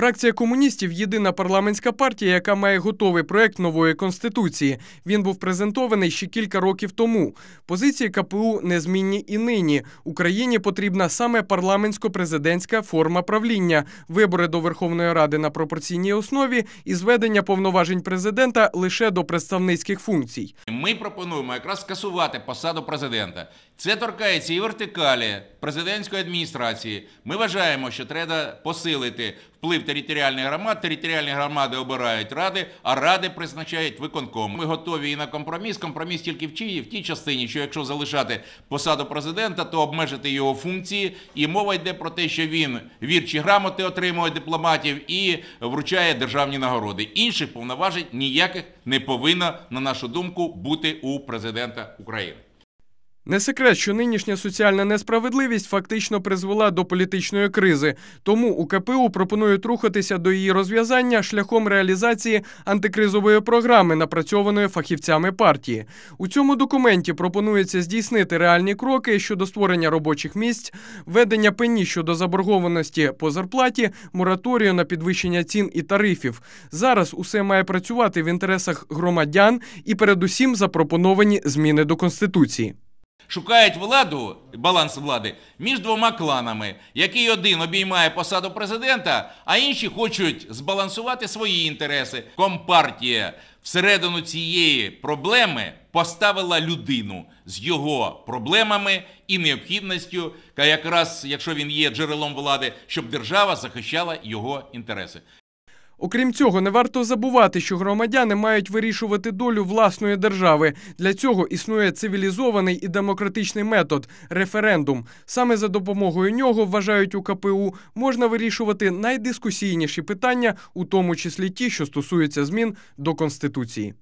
Фракція комуністів єдина парламентська партія, яка має готовий проект нової конституції. Він був презентований ще кілька років тому. Позиції КПУ незмінні і нині. Україні потрібна саме парламентсько-президентська форма правління, вибори до Верховної Ради на пропорційній основі і зведення повноважень президента лише до представницьких функцій. Ми пропонуємо якраз скасувати посаду президента. Це торкається і вертикалі президентської адміністрації. Ми вважаємо, що треба посилити вплив територіальних громад. Територіальні громади обирають ради, а ради призначають виконком. Ми готові і на компроміс. Компроміс тільки в чиї в тій частині, що якщо залишати посаду президента, то обмежити його функції. І мова йде про те, що він вірчі грамоти отримує дипломатів і вручає державні нагороди. Інших повноважень ніяких не повинно, на нашу думку, бути у президента України. Не секрет, що нинішня соціальна несправедливість фактично призвела до політичної кризи. Тому у КПУ пропонують рухатися до її розв'язання шляхом реалізації антикризової програми, напрацьованої фахівцями партії. У цьому документі пропонується здійснити реальні кроки щодо створення робочих місць, введення пені щодо заборгованості по зарплаті, мораторію на підвищення цін і тарифів. Зараз усе має працювати в інтересах громадян і, передусім, запропоновані зміни до конституції. Шукають владу, баланс влади між двома кланами, який один обіймає посаду президента, а інші хочуть збалансувати свої інтереси. Компартія всередину цієї проблеми поставила людину з його проблемами і необхідністю, якраз якщо він є джерелом влади, щоб держава захищала його інтереси. Окрім цього, не варто забувати, що громадяни мають вирішувати долю власної держави. Для цього існує цивілізований і демократичний метод референдум. Саме за допомогою нього вважають у КПУ можна вирішувати найдискусійніші питання, у тому числі ті, що стосуються змін до конституції.